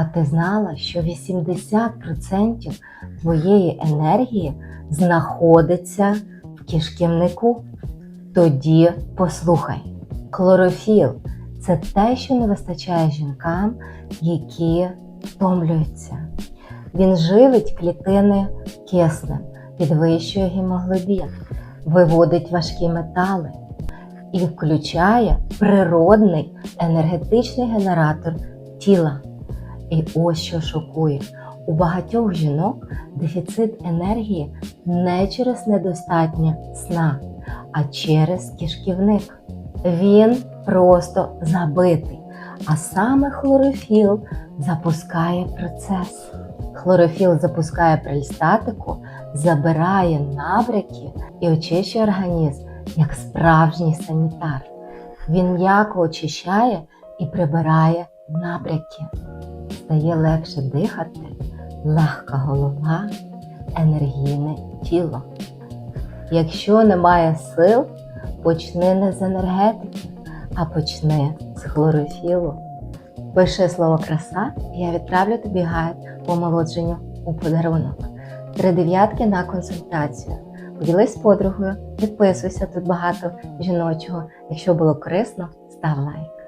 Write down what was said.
А ти знала, що 80% твоєї енергії знаходиться в кишківнику? Тоді послухай. Хлорофіл це те, що не вистачає жінкам, які втомлюються. Він живить клітини киснем, підвищує гемоглобін, виводить важкі метали і включає природний енергетичний генератор тіла. І ось що шокує: у багатьох жінок дефіцит енергії не через недостатнє сна, а через кишківник. Він просто забитий. А саме хлорофіл запускає процес. Хлорофіл запускає прельстатику, забирає набряки і очищує організм як справжній санітар. Він м'яко очищає і прибирає набряки. Стає легше дихати, легка голова, енергійне тіло. Якщо немає сил, почни не з енергетики, а почни з хлорофілу. Пиши слово краса, і я відправлю тобі гайд по омолодженню у подарунок. Три дев'ятки на консультацію. Поділись з подругою, підписуйся тут багато жіночого. Якщо було корисно, став лайк.